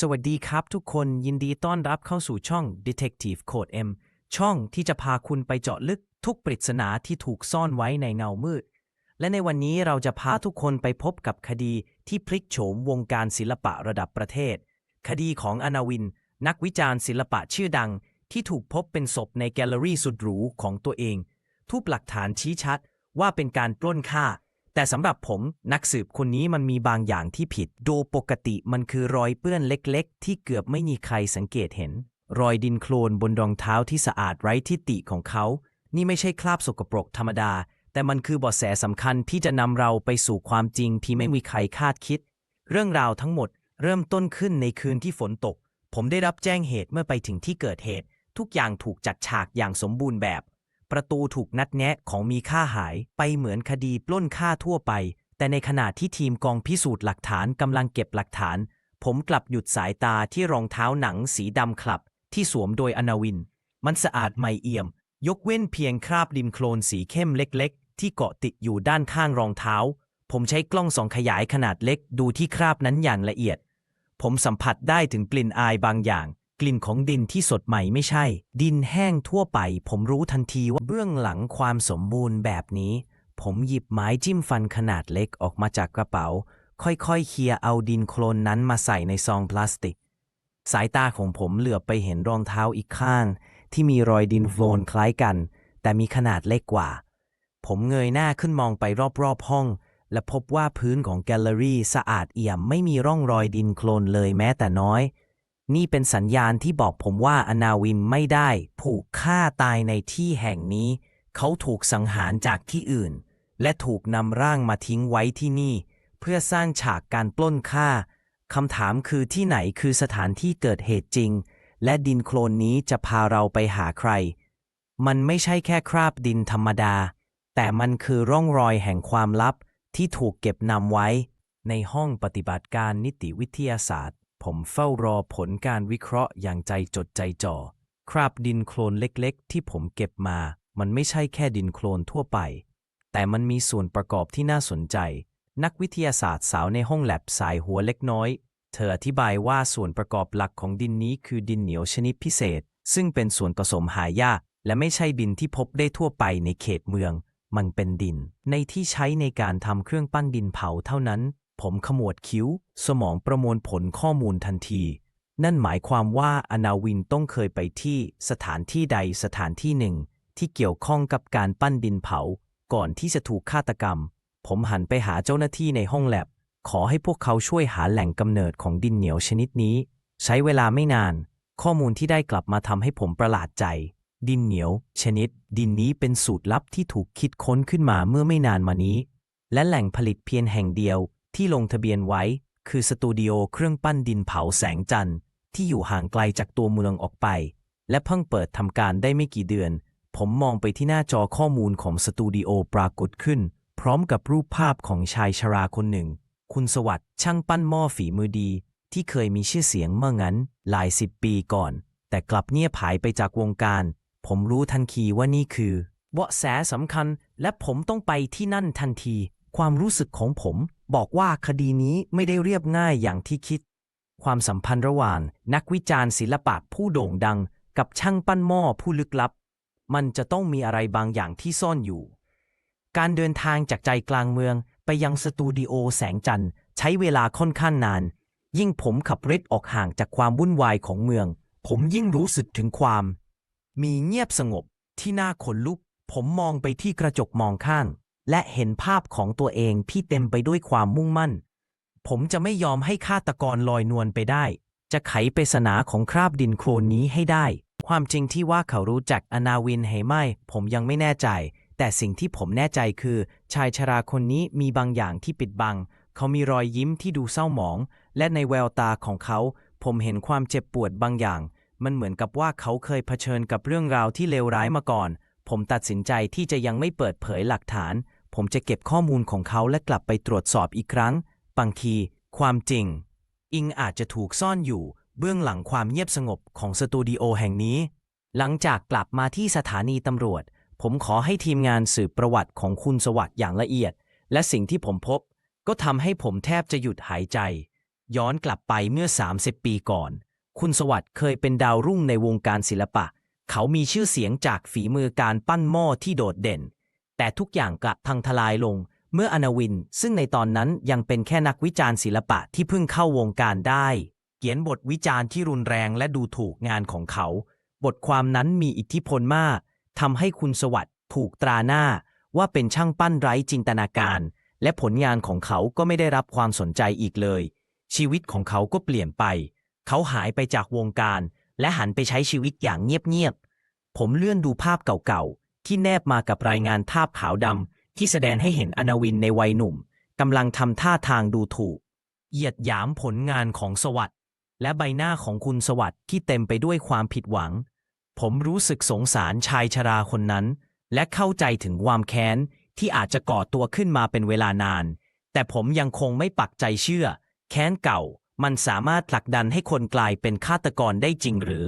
สวัสดีครับทุกคนยินดีต้อนรับเข้าสู่ช่อง Detective Code M ช่องที่จะพาคุณไปเจาะลึกทุกปริศนาที่ถูกซ่อนไว้ในเงามืด และในวันนี้เราจะพาทุกคนไปพบกับคดีที่พลิกโฉมวงการศิลปะระดับประเทศ คดีของอนาวิน นักวิจารณ์ศิลปะชื่อดัง ที่ถูกพบเป็นศพในแกลเลอรี่สุดหรูของตัวเอง ทุกหลักฐานชี้ชัดว่าเป็นการปล้นฆ่า แต่สำหรับผมนักสืบคนนี้มันมีบางอย่างที่ผิด โดยปกติมันคือรอยเปื้อนเล็กๆ ที่เกือบไม่มีใครสังเกตเห็น รอยดินโคลนบนรองเท้าที่สะอาดไร้ทิฏฐิของเขา นี่ไม่ใช่คราบสกปรกธรรมดา แต่มันคือเบาะแสสำคัญที่จะนำเราไปสู่ความจริงที่ไม่มีใครคาดคิด เรื่องราวทั้งหมดเริ่มต้นขึ้นในคืนที่ฝนตก ผมได้รับแจ้งเหตุเมื่อไปถึงที่เกิดเหตุ ทุกอย่างถูกจัดฉากอย่างสมบูรณ์แบบ ประตูถูกนัดแนะของมีค่าหายไปเหมือนคดีปล้นค่าทั่วไป แต่ในขณะที่ทีมกองพิสูจน์หลักฐานกำลังเก็บหลักฐาน ผมกลับหยุดสายตาที่รองเท้าหนังสีดำคลับ ที่สวมโดยอนาวิน มันสะอาดไม่เอี่ยม ยกเว้นเพียงคราบดินโคลนสีเข้มเล็ก ๆ ที่เกาะติดอยู่ด้านข้างรองเท้า ผมใช้กล้องส่องขยายขนาดเล็กดูที่คราบนั้นอย่างละเอียด ผมสัมผัสได้ถึงกลิ่นอายบางอย่าง กลิ่นของดินที่สดใหม่ไม่ใช่ ดินแห้งทั่วไป ผมรู้ทันทีว่าเบื้องหลังความสมบูรณ์แบบนี้ ผมหยิบไม้จิ้มฟันขนาดเล็กออกมาจากกระเป๋า ค่อยๆเคลียเอาดินโคลนนั้นมาใส่ในซองพลาสติก สายตาของผมเหลือบไปเห็นรองเท้าอีกข้าง ที่มีรอยดินโคลนคล้ายกัน แต่มีขนาดเล็กกว่า ผมเงยหน้าขึ้นมองไปรอบๆห้อง และพบว่าพื้นของแกลเลอรี่สะอาดเอี่ยมไม่มีร่องรอยดินโคลนเลยแม้แต่น้อย นี่เป็นสัญญาณที่บอกผมว่าอนาวินไม่ได้ผูกฆ่าตายในที่แห่งนี้ เขาถูกสังหารจากที่อื่น และถูกนำร่างมาทิ้งไว้ที่นี่ เพื่อสร้างฉากการปล้นฆ่าคำถามคือที่ไหนคือสถานที่เกิดเหตุจริง และดินโคลนนี้จะพาเราไปหาใคร มันไม่ใช่แค่คราบดินธรรมดา แต่มันคือร่องรอยแห่งความลับที่ถูกเก็บนำไว้ ในห้องปฏิบัติการนิติวิทยาศาสตร์ ผมเฝ้ารอผลการวิเคราะห์อย่างใจจดใจจ่อ คราบดินโคลนเล็กๆ ที่ผมเก็บมา มันไม่ใช่แค่ดินโคลนทั่วไป แต่มันมีส่วนประกอบที่น่าสนใจ นักวิทยาศาสตร์สาวในห้องแลบสายหัวเล็กน้อย เธออธิบายว่าส่วนประกอบหลักของดินนี้คือดินเหนียวชนิดพิเศษ ซึ่งเป็นส่วนผสมหายากและไม่ใช่ดินที่พบได้ทั่วไปในเขตเมือง มันเป็นดิน ในที่ใช้ในการทำเครื่องปั้นดินเผาเท่านั้น ผมขมวดคิ้ว สมองประมวลผลข้อมูลทันที นั่นหมายความว่าอนาวินต้องเคยไปที่สถานที่ใดสถานที่หนึ่ง ที่เกี่ยวข้องกับการปั้นดินเผา ก่อนที่จะถูกฆาตกรรม ผมหันไปหาเจ้าหน้าที่ในห้องแลบ ขอให้พวกเขาช่วยหาแหล่งกำเนิดของดินเหนียวชนิดนี้ ใช้เวลาไม่นาน ข้อมูลที่ได้กลับมาทำให้ผมประหลาดใจ ดินเหนียว ชนิด ดินนี้เป็นสูตรลับที่ถูกคิดค้นขึ้นมาเมื่อไม่นานมานี้ และแหล่งผลิตเพียงแห่งเดียว ที่ลงทะเบียนไว้ คือสตูดิโอเครื่องปั้นดินเผาแสงจันทร์ที่อยู่ห่างไกลจากตัวเมืองออกไป และเพิ่งเปิดทำการได้ไม่กี่เดือน ผมมองไปที่หน้าจอข้อมูลของสตูดิโอปรากฏขึ้น พร้อมกับรูปภาพของชายชราคนหนึ่ง คุณสวัสด์ช่างปั้นหม้อฝีมือดี ที่เคยมีชื่อเสียงเมื่องั้น หลายสิบปีก่อน แต่กลับเงียบหายไปจากวงการ ผมรู้ทันทีว่านี่คือเบาะแสสำคัญและผมต้องไปที่นั่นทันที ความรู้สึกของผม บอกว่าคดีนี้ไม่ได้เรียบง่ายอย่างที่คิด ความสัมพันธ์ระหว่างนักวิจารณ์ศิลปะผู้โด่งดัง กับช่างปั้นหม้อผู้ลึกลับ มันจะต้องมีอะไรบางอย่างที่ซ่อนอยู่ การเดินทางจากใจกลางเมืองไปยังสตูดิโอแสงจันทร์ใช้เวลาค่อนข้างนาน ยิ่งผมขับรถออกห่างจากความวุ่นวายของเมือง ผมยิ่งรู้สึกถึงความ มีเงียบสงบที่น่าขนลุก ผมมองไปที่กระจกมองข้าง และเห็นภาพของตัวเองที่เต็มไปด้วยความมุ่งมั่น ผมจะไม่ยอมให้ฆาตกรลอยนวลไปได้ จะไขปริศนาของคราบดินโคลนนี้ให้ได้ ความจริงที่ว่าเขารู้จักอนาวินให้ไม่ ผมยังไม่แน่ใจ แต่สิ่งที่ผมแน่ใจคือ ชายชราคนนี้มีบางอย่างที่ปิดบัง เขามีรอยยิ้มที่ดูเศร้าหมอง และในแววตาของเขา ผมเห็นความเจ็บปวดบางอย่าง มันเหมือนกับว่าเขาเคยเผชิญกับเรื่องราวที่เลวร้ายมาก่อน ผมตัดสินใจที่จะยังไม่เปิดเผยหลักฐาน ผมจะเก็บข้อมูลของเขาและกลับไปตรวจสอบอีกครั้ง บางที ความจริง อิงอาจจะถูกซ่อนอยู่ เบื้องหลังความเงียบสงบของสตูดิโอแห่งนี้ หลังจากกลับมาที่สถานีตำรวจ ผมขอให้ทีมงานสืบประวัติของคุณสวัสด์อย่างละเอียด และสิ่งที่ผมพบ ก็ทำให้ผมแทบจะหยุดหายใจ ย้อนกลับไปเมื่อ 30 ปีก่อน คุณสวัสด์เคยเป็นดาวรุ่งในวงการศิลปะ เขามีชื่อเสียงจากฝีมือการปั้นหม้อที่โดดเด่น แต่ทุกอย่างกลับพังทลายลง เมื่ออนาวิน ซึ่งในตอนนั้นยังเป็นแค่นักวิจารณ์ศิลปะที่เพิ่งเข้าวงการได้ เขียนบทวิจารณ์ที่รุนแรงและดูถูกงานของเขา บทความนั้นมีอิทธิพลมากทำให้คุณสวัสด์ถูกตราหน้า ว่าเป็นช่างปั้นไร้จินตนาการ และผลงานของเขาก็ไม่ได้รับความสนใจอีกเลย ชีวิตของเขาก็เปลี่ยนไป เขาหายไปจากวงการ และหันไปใช้ชีวิตอย่างเงียบๆผมเลื่อนดูภาพเก่าๆ ที่แนบมากับรายงานภาพขาวดำที่แสดงให้เห็นอนาวินในวัยหนุ่มกำลังทำท่าทางดูถูก เหยียดหยามผลงานของสวัสด์และใบหน้าของคุณสวัสด์ที่เต็มไปด้วยความผิดหวัง ผมรู้สึกสงสารชายชราคนนั้น และเข้าใจถึงความแค้นที่อาจจะก่อตัวขึ้นมาเป็นเวลานาน แต่ผมยังคงไม่ปักใจเชื่อ แค้นเก่า มันสามารถผลักดันให้คนกลายเป็นฆาตกรได้จริงหรือ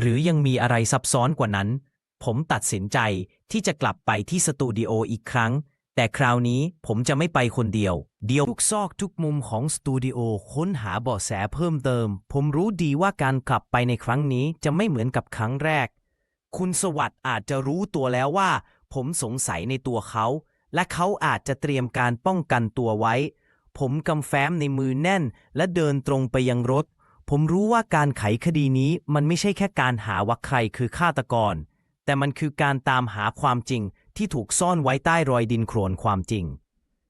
หรือยังมีอะไรซับซ้อนกว่านั้น ผมตัดสินใจที่จะกลับไปที่สตูดิโออีกครั้ง แต่คราวนี้ผมจะไม่ไปคนเดียว เดียวทุกซอกทุกมุมของสตูดิโอค้นหาเบาะแสเพิ่มเติม ผมรู้ดีว่าการกลับไปในครั้งนี้จะไม่เหมือนกับครั้งแรก คุณสวัสด์อาจจะรู้ตัวแล้วว่า ผมสงสัยในตัวเขา และเขาอาจจะเตรียมการป้องกันตัวไว้ ผมกำแฟ้มในมือแน่น และเดินตรงไปยังรถ ผมรู้ว่าการไขคดีนี้มันไม่ใช่แค่การหาว่าใครคือฆาตกร แต่มันคือการตามหาความจริงที่ถูกซ่อนไว้ใต้รอยดินโคลนความจริง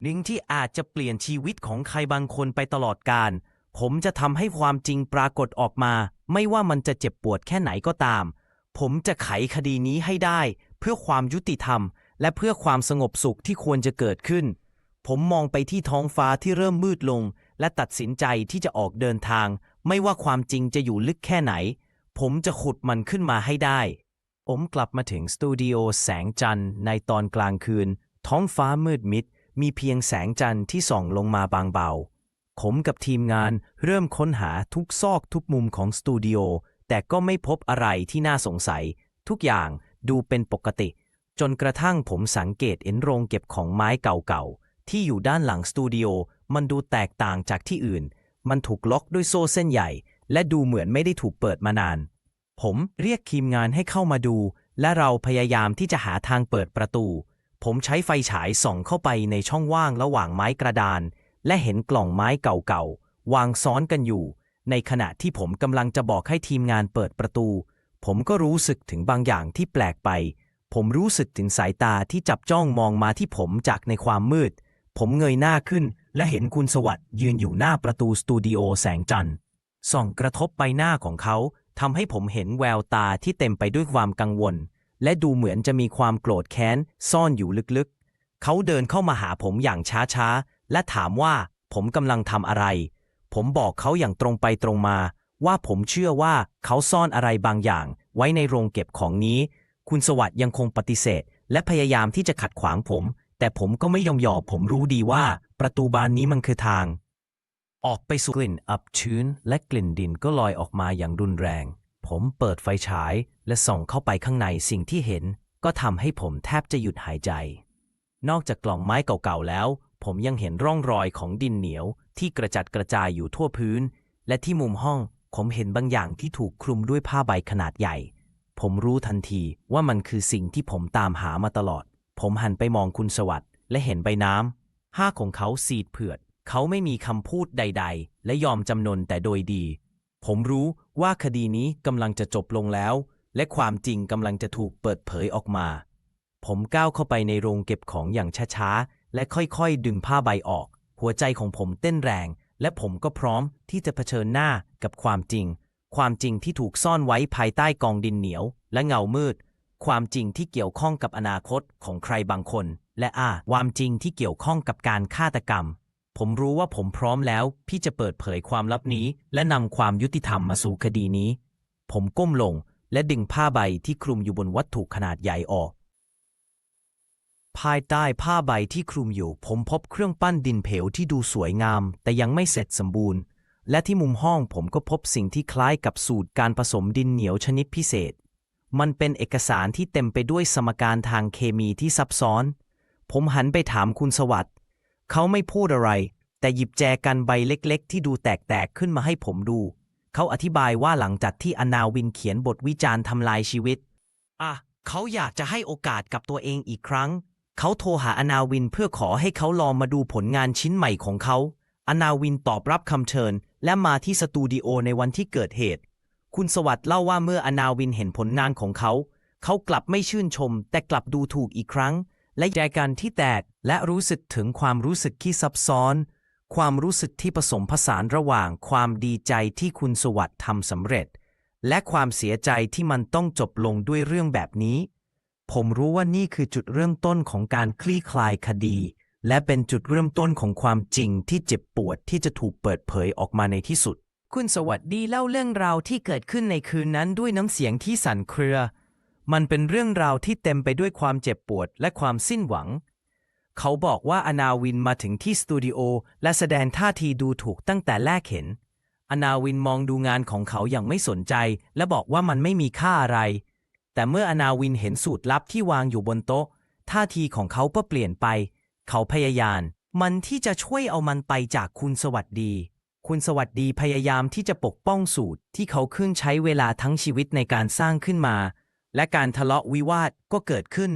ลิงที่อาจจะเปลี่ยนชีวิตของใครบางคนไปตลอดกาลผมจะทำให้ความจริงปรากฏออกมา ไม่ว่ามันจะเจ็บปวดแค่ไหนก็ตาม ผมจะไขคดีนี้ให้ได้ เพื่อความยุติธรรม และเพื่อความสงบสุขที่ควรจะเกิดขึ้น ผมมองไปที่ท้องฟ้าที่เริ่มมืดลง และตัดสินใจที่จะออกเดินทาง ไม่ว่าความจริงจะอยู่ลึกแค่ไหน ผมจะขุดมันขึ้นมาให้ได้ ผมกลับมาถึงสตูดิโอแสงจันทร์ในตอนกลางคืน ท้องฟ้ามืดมิด มีเพียงแสงจันทร์ที่ส่องลงมาบางเบา ผมกับทีมงานเริ่มค้นหาทุกซอกทุกมุมของสตูดิโอแต่ก็ไม่พบอะไรที่น่าสงสัย ทุกอย่างดูเป็นปกติ จนกระทั่งผมสังเกตเห็นโรงเก็บของไม้เก่าๆ ที่อยู่ด้านหลังสตูดิโอมันดูแตกต่างจากที่อื่น มันถูกล็อกด้วยโซ่เส้นใหญ่ และดูเหมือนไม่ได้ถูกเปิดมานาน ผมเรียกทีมงานให้เข้ามาดู และเราพยายามที่จะหาทางเปิดประตู ผมใช้ไฟฉายส่องเข้าไปในช่องว่างระหว่างไม้กระดาน และเห็นกล่องไม้เก่าๆ วางซ้อนกันอยู่ ในขณะที่ผมกำลังจะบอกให้ทีมงานเปิดประตู ผมก็รู้สึกถึงบางอย่างที่แปลกไป ผมรู้สึกถึงสายตาที่จับจ้องมองมาที่ผมจากในความมืด ผมเงยหน้าขึ้น และเห็นคุณสวัสด์ยืนอยู่หน้าประตูสตูดิโอแสงจันทร์ส่องกระทบใบหน้าของเขา ทำให้ผมเห็นแววตาที่เต็มไปด้วยความกังวล และดูเหมือนจะมีความโกรธแค้น ซ่อนอยู่ลึกๆ เขาเดินเข้ามาหาผมอย่างช้าๆ และถามว่าผมกำลังทำอะไร ผมบอกเขาอย่างตรงไปตรงมา ว่าผมเชื่อว่าเขาซ่อนอะไรบางอย่าง ไว้ในโรงเก็บของนี้ คุณสวัสด์ยังคงปฏิเสธ และพยายามที่จะขัดขวางผม แต่ผมก็ไม่ยอมยอมผมรู้ดีว่า ประตูบานนี้มันคือทาง ออกไปสู่กลิ่นอับชื้นและกลิ่นดินก็ลอยออกมาอย่างรุนแรง ผมเปิดไฟฉายและส่องเข้าไปข้างในสิ่งที่เห็น ก็ทำให้ผมแทบจะหยุดหายใจ นอกจากกล่องไม้เก่าๆแล้ว ผมยังเห็นร่องรอยของดินเหนียวที่กระจัดกระจายอยู่ทั่วพื้น และที่มุมห้องผมเห็นบางอย่างที่ถูกคลุมด้วยผ้าใบขนาดใหญ่ ผมรู้ทันทีว่ามันคือสิ่งที่ผมตามหามาตลอด ผมหันไปมองคุณสวัสด์และเห็นใบน้ำห้าของเขาสีดเผือด เขาไม่มีคำพูดใด ๆ และยอมจำนนแต่โดยดี ผมรู้ว่าคดีนี้กำลังจะจบลงแล้ว และความจริงกำลังจะถูกเปิดเผยออกมา ผมก้าวเข้าไปในโรงเก็บของอย่างช้าๆ และค่อยๆ ดึงผ้าใบออก หัวใจของผมเต้นแรง และผมก็พร้อมที่จะเผชิญหน้ากับความจริง ความจริงที่ถูกซ่อนไว้ภายใต้กองดินเหนียว และเงามืด ความจริงที่เกี่ยวข้องกับอนาคตของใครบางคน และอาความจริงที่เกี่ยวข้องกับการฆาตกรรม ผมรู้ว่าผมพร้อมแล้ว ที่จะเปิดเผยความลับนี้ และนำความยุติธรรมมาสู่คดีนี้ ผมก้มลงและดึงผ้าใบที่คลุมอยู่บนวัตถุขนาดใหญ่ออก ภายใต้ผ้าใบที่คลุมอยู่ ผมพบเครื่องปั้นดินเผวที่ดูสวยงาม แต่ยังไม่เสร็จสมบูรณ์ และที่มุมห้องผมก็พบสิ่งที่คล้ายกับสูตรการผสมดินเหนียวชนิดพิเศษ มันเป็นเอกสารที่เต็มไปด้วยสมการทางเคมีที่ซับซ้อน ผมหันไปถามคุณสวัสด์ เขาไม่พูดอะไร แต่หยิบแจกันใบเล็กๆ ที่ดูแตกๆขึ้นมาให้ผมดู เขาอธิบายว่าหลังจากที่อนาวินเขียนบทวิจารณ์ทำลายชีวิต อะ เขาอยากจะให้โอกาสกับตัวเองอีกครั้ง เขาโทรหาอนาวินเพื่อขอให้เขาลองมาดูผลงานชิ้นใหม่ของเขา อนาวินตอบรับคำเชิญ และมาที่สตูดิโอในวันที่เกิดเหตุ คุณสวัสด์เล่าว่าเมื่ออนาวินเห็นผลงานของเขา เขากลับไม่ชื่นชม แต่กลับดูถูกอีกครั้ง และแยกันที่แตก และรู้สึกถึงความรู้สึกที่ซับซ้อน ความรู้สึกที่ผสมผสานระหว่างความดีใจที่คุณสวัสด์ทำสำเร็จ และความเสียใจที่มันต้องจบลงด้วยเรื่องแบบนี้ ผมรู้ว่านี่คือจุดเริ่มต้นของการคลี่คลายคดี และเป็นจุดเริ่มต้นของความจริงที่เจ็บปวดที่จะถูกเปิดเผยออกมาในที่สุด คุณสวัสดีเล่าเรื่องราวที่เกิดขึ้นในคืนนั้นด้วยน้ำเสียงที่สั่นเครือ มันเป็นเรื่องราวที่เต็มไปด้วยความเจ็บปวดและความสิ้นหวัง เขาบอกว่าอนาวินมาถึงที่สตูดิโอและแสดงท่าทีดูถูกตั้งแต่แรกเห็น อนาวินมองดูงานของเขาอย่างไม่สนใจ และบอกว่ามันไม่มีค่าอะไร แต่เมื่ออนาวินเห็นสูตรลับที่วางอยู่บนโต๊ะ ท่าทีของเขาก็เปลี่ยนไป เขาพยายาม มันที่จะช่วยเอามันไปจากคุณสวัสดี คุณสวัสดีพยายามที่จะปกป้องสูตรที่เขาขึ้นใช้เวลาทั้งชีวิตในการสร้างขึ้นมา และการทะเลาะวิวาทก็เกิดขึ้น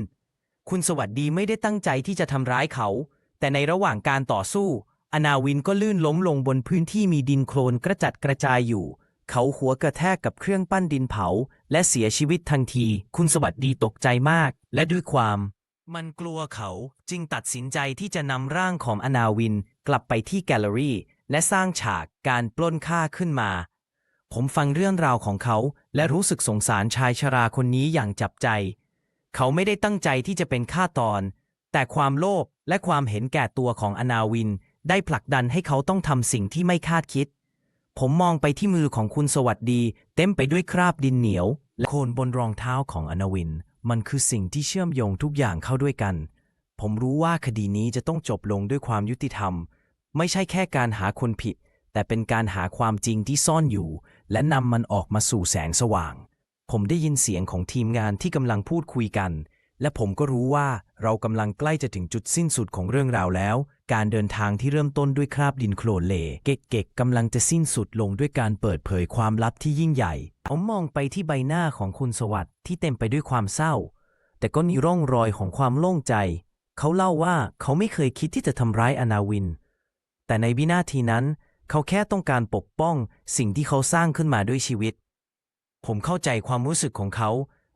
คุณสวัสดีไม่ได้ตั้งใจที่จะทำร้ายเขา แต่ในระหว่างการต่อสู้ อนาวินก็ลื่นล้มลงบนพื้นที่มีดินโคลนกระจัดกระจายอยู่ เขาหัวกระแทกกับเครื่องปั้นดินเผา และเสียชีวิตทันที คุณสวัสดีตกใจมาก และด้วยความ มันกลัวเขาจึงตัดสินใจที่จะนำร่างของอนาวินกลับไปที่แกลเลอรี่ และสร้างฉากการปล้นฆ่าขึ้นมา ผมฟังเรื่องราวของเขา และรู้สึกสงสารชายชราคนนี้อย่างจับใจ เขาไม่ได้ตั้งใจที่จะเป็นฆ่าตอนแต่ความโลภและความเห็นแก่ตัวของอนาวิน ได้ผลักดันให้เขาต้องทำสิ่งที่ไม่คาดคิด ผมมองไปที่มือของคุณสวัสดี เต็มไปด้วยคราบดินเหนียว และโคลนบนรองเท้าของอนาวิน มันคือสิ่งที่เชื่อมโยงทุกอย่างเข้าด้วยกัน ผมรู้ว่าคดีนี้จะต้องจบลงด้วยความยุติธรรม ไม่ใช่แค่การหาคนผิด แต่เป็นการหาความจริงที่ซ่อนอยู่ และนำมันออกมาสู่แสงสว่าง ผมได้ยินเสียงของทีมงานที่กำลังพูดคุยกัน และผมก็รู้ว่าเรากำลังใกล้จะถึงจุดสิ้นสุดของเรื่องราวแล้ว การเดินทางที่เริ่มต้นด้วยคราบดินโคลนเหลเก๊กๆกำลังจะสิ้นสุดลงด้วยการเปิดเผยความลับที่ยิ่งใหญ่ ผมมองไปที่ใบหน้าของคุณสวัสดิ์ที่เต็มไปด้วยความเศร้า แต่ก็มีร่องรอยของความโล่งใจ เขาเล่าว่าเขาไม่เคยคิดที่จะทำร้ายอนาวิน แต่ในวินาทีนั้น เขาแค่ต้องการปกป้องสิ่งที่เขาสร้างขึ้นมาด้วยชีวิต ผมเข้าใจความรู้สึกของเขา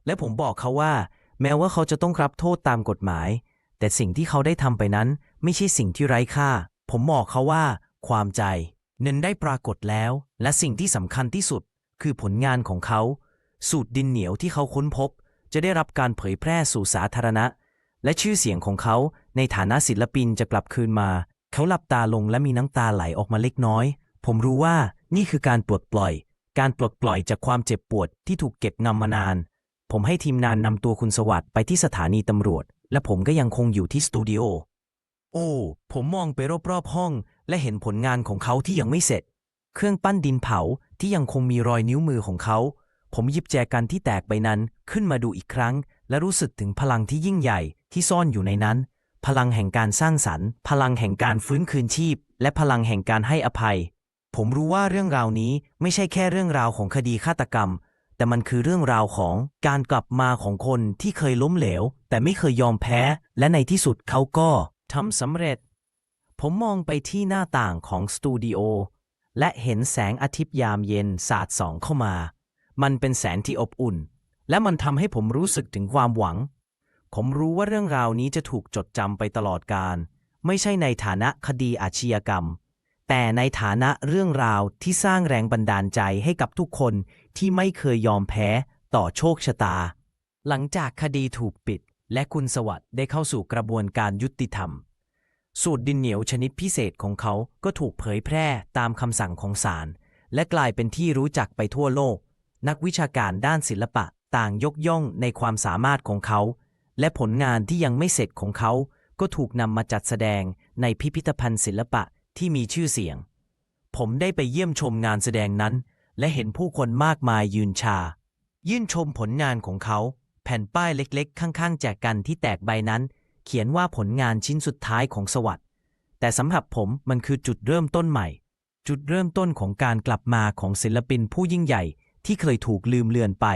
และผมบอกเขาว่า แม้ว่าเขาจะต้องรับโทษตามกฎหมาย แต่สิ่งที่เขาได้ทำไปนั้นไม่ใช่สิ่งที่ไร้ค่า ผมบอกเขาว่า ความใจเน้นได้ปรากฏแล้ว และสิ่งที่สำคัญที่สุด คือผลงานของเขา สูตรดินเหนียวที่เขาค้นพบ จะได้รับการเผยแพร่สู่สาธารณะ และชื่อเสียงของเขาในฐานะศิลปินจะกลับคืนมา เขาหลับตาลงและมีน้ำตาไหลออกมาเล็กน้อย ผมรู้ว่านี่คือการปลดปล่อย การปลดปล่อยจากความเจ็บปวดที่ถูกเก็บงำมานาน ผมให้ทีมงานนำตัวคุณสวัสด์ไปที่สถานีตำรวจ และผมก็ยังคงอยู่ที่สตูดิโอ โอ้ ผมมองไปรอบๆห้อง และเห็นผลงานของเขาที่ยังไม่เสร็จ เครื่องปั้นดินเผาที่ยังคงมีรอยนิ้วมือของเขา ผมหยิบแจกันที่แตกไปนั้นขึ้นมาดูอีกครั้ง และรู้สึกถึงพลังที่ยิ่งใหญ่ที่ซ่อนอยู่ในนั้น พลังแห่งการสร้างสรรค์ พลังแห่งการฟื้นคืนชีพ และพลังแห่งการให้อภัย ผมรู้ว่าเรื่องราวนี้ไม่ใช่แค่เรื่องราวของคดีฆาตกรรม แต่มันคือเรื่องราวของการกลับมาของคนที่เคยล้มเหลว แต่ไม่เคยยอมแพ้ และในที่สุดเขาก็ทำสำเร็จ ผมมองไปที่หน้าต่างของสตูดิโอและเห็นแสงอาทิตย์ยามเย็นสาดส่องเข้ามา มันเป็นแสงที่อบอุ่น และมันทำให้ผมรู้สึกถึงความหวัง ผมรู้ว่าเรื่องราวนี้จะถูกจดจำไปตลอดกาลไม่ใช่ในฐานะคดีอาชญากรรม แต่ในฐานะเรื่องราวที่สร้างแรงบันดาลใจให้กับทุกคนที่ไม่เคยยอมแพ้ต่อโชคชะตา หลังจากคดีถูกปิด และคุณสวัสด์ได้เข้าสู่กระบวนการยุติธรรม สูตรดินเหนียวชนิดพิเศษของเขาก็ถูกเผยแพร่ตามคำสั่งของศาลและกลายเป็นที่รู้จักไปทั่วโลก นักวิชาการด้านศิลปะต่างยกย่องในความสามารถของเขา และผลงานที่ยังไม่เสร็จของเขาก็ถูกนำมาจัดแสดงในพิพิธภัณฑ์ศิลปะ ที่มีชื่อเสียง ผมได้ไปเยี่ยมชมงานแสดงนั้น และเห็นผู้คนมากมายยืนชา ยื่นชมผลงานของเขา แผ่นป้ายเล็กๆ ข้างๆแจกกันที่แตกใบนั้น เขียนว่าผลงานชิ้นสุดท้ายของสวัสด์แต่สำหรับผมมันคือจุดเริ่มต้นใหม่ จุดเริ่มต้นของการกลับมาของศิลปินผู้ยิ่งใหญ่ที่เคยถูกลืมเลือนไป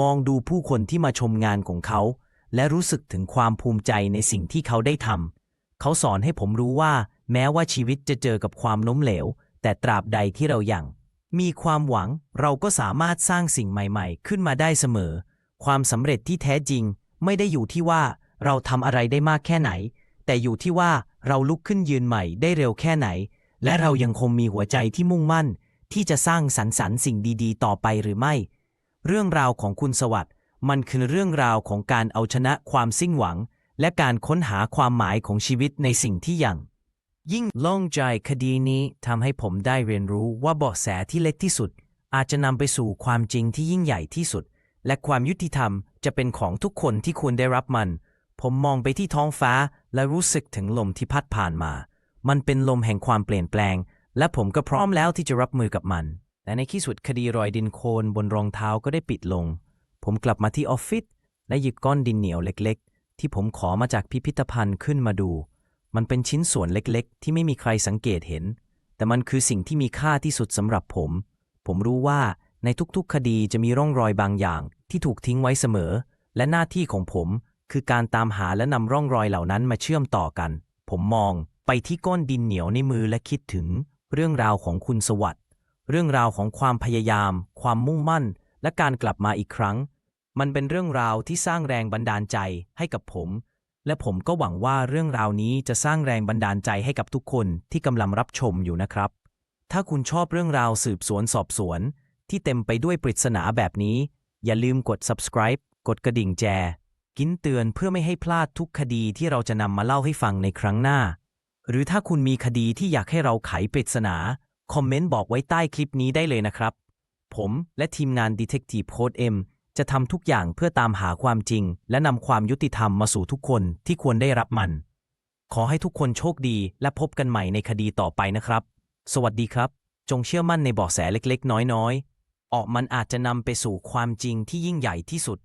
มองดูผู้คนที่มาชมงานของเขา และรู้สึกถึงความภูมิใจในสิ่งที่เขาได้ทำเขาสอนให้ผมรู้ว่า แม้ว่าชีวิตจะเจอกับความล้มเหลว แต่ตราบใดที่เรายังมีความหวังเราก็สามารถสร้างสิ่งใหม่ๆ ขึ้นมาได้เสมอ ความสำเร็จที่แท้จริง ไม่ได้อยู่ที่ว่าเราทำอะไรได้มากแค่ไหน แต่อยู่ที่ว่าเราลุกขึ้นยืนใหม่ได้เร็วแค่ไหน และเรายังคงมีหัวใจที่มุ่งมั่น ที่จะสร้างสรรค์สรรค์สิ่งดีๆ ต่อไปหรือไม่ เรื่องราวของคุณสวัสด์มันคือเรื่องราวของการเอาชนะความสิ้นหวัง และการค้นหาความหมายของชีวิตในสิ่งที่ยัง ยิ่งล่องใจคดีนี้ทำให้ผมได้เรียนรู้ว่าเบาะแสที่เล็กที่สุด อาจจะนำไปสู่ความจริงที่ยิ่งใหญ่ที่สุด และความยุติธรรมจะเป็นของทุกคนที่ควรได้รับมัน ผมมองไปที่ท้องฟ้าและรู้สึกถึงลมที่พัดผ่านมา มันเป็นลมแห่งความเปลี่ยนแปลง และผมก็พร้อมแล้วที่จะรับมือกับมันและในที่สุดคดีรอยดินโคลนบนรองเท้าก็ได้ปิดลง ผมกลับมาที่ออฟฟิศและหยิบก้อนดินเหนียวเล็ก ๆ ที่ผมขอมาจากพิพิธภัณฑ์ขึ้นมาดู มันเป็นชิ้นส่วนเล็กๆ ที่ไม่มีใครสังเกตเห็น แต่มันคือสิ่งที่มีค่าที่สุดสำหรับผม ผมรู้ว่าในทุกๆ คดีจะมีร่องรอยบางอย่างที่ถูกทิ้งไว้เสมอ และหน้าที่ของผมคือการตามหาและนำร่องรอยเหล่านั้นมาเชื่อมต่อกัน ผมมองไปที่ก้อนดินเหนียวในมือและคิดถึง เรื่องราวของคุณสวัสด์เรื่องราวของความพยายาม ความมุ่งมั่น และการกลับมาอีกครั้ง มันเป็นเรื่องราวที่สร้างแรงบันดาลใจให้กับผม และผมก็หวังว่าเรื่องราวนี้จะสร้างแรงบันดาลใจให้กับทุกคนที่กำลังรับชมอยู่นะครับ ถ้าคุณชอบเรื่องราวสืบสวนสอบสวน ที่เต็มไปด้วยปริศนาแบบนี้ อย่าลืมกด subscribe กดกระดิ่งแจ กินเตือนเพื่อไม่ให้พลาดทุกคดีที่เราจะนำมาเล่าให้ฟังในครั้งหน้า หรือถ้าคุณมีคดีที่อยากให้เราไขปริศนา คอมเมนต์บอกไว้ใต้คลิปนี้ได้เลยนะครับ ผมและทีมงาน Detective Code M จะทำทุกอย่างเพื่อตามหาความจริง และนำความยุติธรรมมาสู่ทุกคนที่ควรได้รับมัน ขอให้ทุกคนโชคดีและพบกันใหม่ในคดีต่อไปนะครับ สวัสดีครับ จงเชื่อมั่นในเบาะแสเล็กๆ น้อยๆ ออกมันอาจจะนำไปสู่ความจริงที่ยิ่งใหญ่ที่สุด